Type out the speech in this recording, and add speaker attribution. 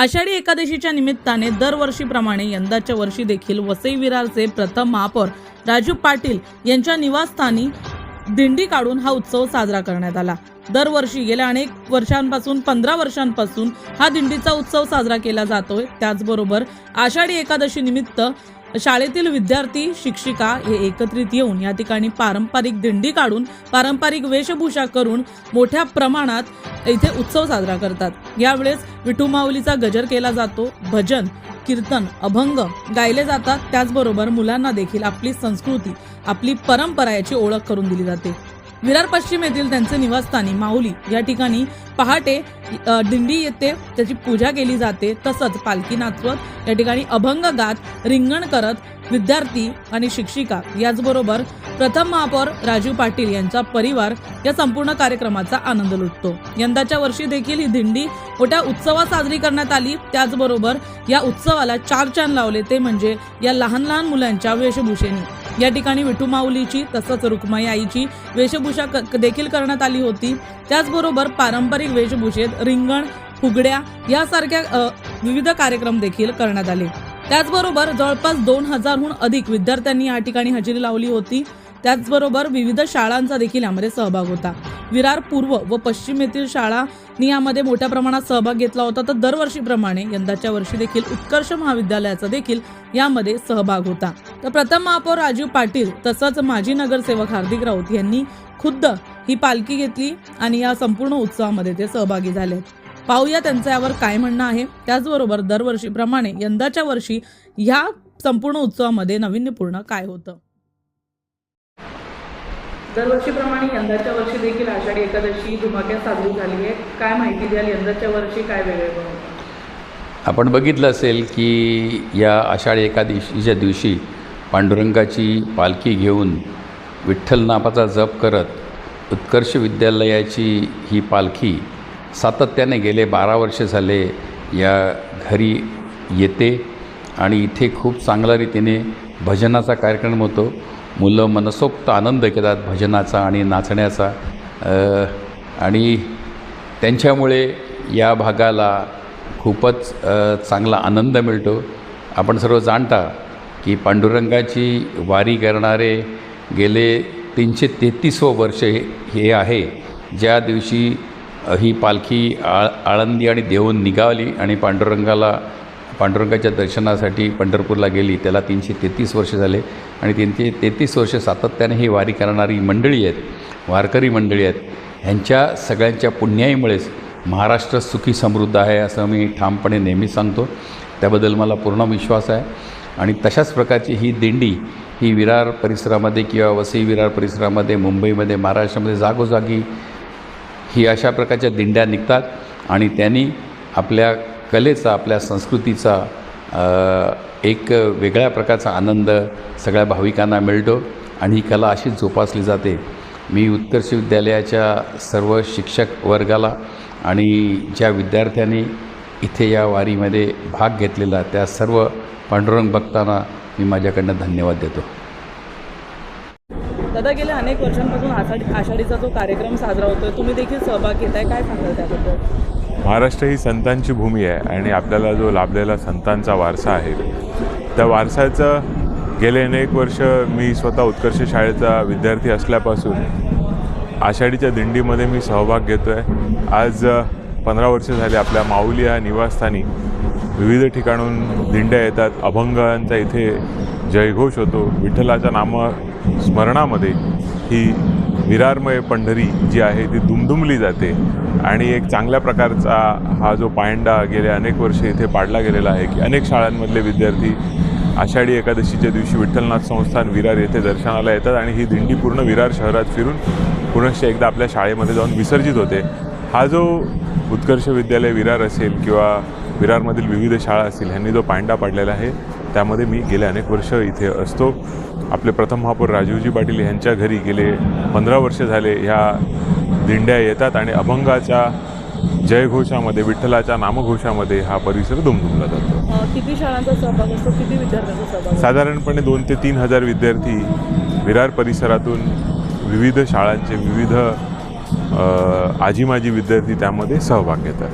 Speaker 1: आषाढी एकादशीच्या निमित्ताने दरवर्षीप्रमाणे यंदाच्या वर्षी देखील वसई विरारचे प्रथम महापौर राजू पाटील यांच्या निवासस्थानी दिंडी काढून हा उत्सव साजरा करण्यात आला. दरवर्षी गेल्या अनेक वर्षांपासून पंधरा वर्षांपासून हा दिंडीचा उत्सव साजरा केला जातोय. त्याचबरोबर आषाढी एकादशी निमित्त शाळेतील विद्यार्थी शिक्षिका हे एकत्रित येऊन या ठिकाणी पारंपरिक दिंडी काढून पारंपरिक वेशभूषा करून मोठ्या प्रमाणात इथे उत्सव साजरा करतात. यावेळेस विठू माऊलीचा गजर केला जातो भजन कीर्तन अभंग गायले जातात. त्याचबरोबर मुलांना देखील आपली संस्कृती आपली परंपरा याची ओळख करून दिली जाते. विरार पश्चिम येथील त्यांचे निवासस्थानी माऊली या ठिकाणी पहाटे दिंडी येते त्याची पूजा केली जाते तसंच पालखी नाचवत या ठिकाणी अभंग गात रिंगण करत विद्यार्थी आणि शिक्षिका याचबरोबर प्रथम महापौर राजू पाटील यांचा परिवार या संपूर्ण कार्यक्रमाचा आनंद लुटतो. यंदाच्या वर्षी देखील ही दिंडी मोठ्या उत्सवात साजरी करण्यात आली. त्याचबरोबर या उत्सवाला चार चांद लावले ते म्हणजे या लहान लहान मुलांच्या वेशभूषेने. या ठिकाणी विठू माऊलीची तसंच रुक्माई आईची वेशभूषा क- देखील करण्यात आली होती. त्याचबरोबर पारंपरिक वेशभूषेत रिंगण फुगड्या यासारख्या विविध कार्यक्रम देखील करण्यात आले. त्याचबरोबर जवळपास दोन हजारहून अधिक विद्यार्थ्यांनी या ठिकाणी हजेरी लावली होती. त्याचबरोबर विविध शाळांचा देखील यामध्ये सहभाग होता. विरार पूर्व व पश्चिम येथील शाळांनी यामध्ये मोठ्या प्रमाणात सहभाग घेतला होता. तर दरवर्षीप्रमाणे यंदाच्या वर्षी देखील उत्कर्ष महाविद्यालयाचा देखील यामध्ये सहभाग होता. तर प्रथम महापौर राजीव पाटील तसंच माजी नगरसेवक हार्दिक राऊत यांनी खुद्द ही पालखी घेतली आणि या संपूर्ण उत्सवामध्ये ते सहभागी झाले. पाहूया त्यांचं यावर काय म्हणणं आहे. त्याचबरोबर दरवर्षीप्रमाणे यंदाच्या वर्षी ह्या संपूर्ण उत्सवामध्ये नाविन्यपूर्ण काय होतं? दरवर्षीप्रमाणे यंदाच्या वर्षी देखील आषाढी एकादशी धुमाक्यात साजरी झाली आहे. काय माहिती द्याल? यंदाच्या वर्षी काय वेगळे
Speaker 2: आपण बघितलं असेल की या आषाढी एकादशीच्या दिवशी पांडुरंगाची पालखी घेऊन विठ्ठल नामाचा जप करत उत्कर्ष विद्यालयाची ही पालखी सातत्याने गेले बारा वर्ष झाले या घरी येते आणि इथे खूप चांगल्या रीतीने भजनाचा कार्यक्रम होतो. मुलं मनसोक्त आनंद घेतात भजनाचा आणि नाचण्याचा. आणि त्यांच्यामुळे या भागाला खूपच चांगला आनंद मिळतो. आपण सर्व जाणता की पांडुरंगाची वारी करणारे गेले तीनशे तेहतीसवं वर्ष हे आहे. ज्या दिवशी ही पालखी आळ आळंदी आणि देऊन निघाली आणि पांडुरंगाला पांडुरंगाच्या दर्शनासाठी पंढरपूरला गेली. त्याला तीनशे तेहतीस वर्ष झाले आणि तीनशे तेहतीस वर्ष सातत्याने ही वारी करणारी मंडळी आहेत वारकरी मंडळी आहेत. ह्यांच्या सगळ्यांच्या पुण्याईमुळेच महाराष्ट्र सुखी समृद्ध आहे असं मी ठामपणे नेहमी सांगतो. त्याबद्दल मला पूर्ण विश्वास आहे. आणि तशाच प्रकारची ही दिंडी ही विरार परिसरामध्ये किंवा वसई विरार परिसरामध्ये मुंबईमध्ये महाराष्ट्रामध्ये जागोजागी ही अशा प्रकारच्या दिंड्या निघतात आणि त्यांनी आपल्या कलेचा आपल्या संस्कृतीचा एक वेगळ्या प्रकारचा आनंद सगळ्या भाविकांना मिळतो आणि ही कला अशीच जोपासली जाते. मी उत्कर्ष विद्यालयाच्या सर्व शिक्षक वर्गाला आणि ज्या विद्यार्थ्यांनी इथे या वारीमध्ये भाग घेतलेला त्या सर्व पांडुरंग भक्तांना मी माझ्याकडनं धन्यवाद देतो.
Speaker 1: दादा गेल्या अनेक वर्षांपासून आषाढी आषाढीचा जो कार्यक्रम साजरा होतो तुम्ही देखील सहभाग घेताय काय सांगाल त्याबद्दल?
Speaker 3: महाराष्ट्र ही संतांची भूमी आहे आणि आपल्याला जो लाभलेला संतांचा वारसा आहे त्या वारसाचं गेले अनेक वर्ष मी स्वतः उत्कर्ष शाळेचा विद्यार्थी असल्यापासून आषाढीच्या दिंडीमध्ये मी सहभाग घेतो आहे आज पंधरा वर्ष झाले आपल्या माऊली या निवासस्थानी विविध ठिकाणून दिंड्या येतात. अभंगांचा इथे जयघोष होतो. विठ्ठलाच्या नाम स्मरणामध्ये ही विरारमय पंढरी जी आहे ती दुमदुमली जाते. आणि एक चांगल्या प्रकारचा हा जो पायंडा गेले अनेक वर्षे इथे पाडला गेलेला आहे की अनेक शाळांमधले विद्यार्थी आषाढी एकादशीच्या दिवशी विठ्ठलनाथ संस्थान विरार येथे दर्शनाला येतात आणि ही दिंडी पूर्ण विरार शहरात फिरून पुनश्च एकदा आपल्या शाळेमध्ये जाऊन विसर्जित होते. हा जो उत्कर्ष विद्यालय विरार असेल किंवा विरारमधील विविध शाळा असतील ह्यांनी जो पांडा पाडलेला आहे त्यामध्ये मी गेले अनेक वर्ष इथे असतो. आपले प्रथम महापौर राजीवजी पाटील यांच्या घरी गेले. पंधरा वर्ष झाले ह्या दिंड्या येतात आणि अभंगाच्या जयघोषामध्ये विठ्ठलाच्या नामघोषामध्ये हा परिसर दुमदुमला जातो.
Speaker 1: किती शाळांचा सहभाग असतो? किती विद्यार्थ्यांचा सहभाग?
Speaker 3: साधारणपणे दोन ते तीन हजार विद्यार्थी विरार परिसरातून विविध शाळांचे विविध आजी माजी विद्यार्थी त्यामध्ये सहभाग घेतात.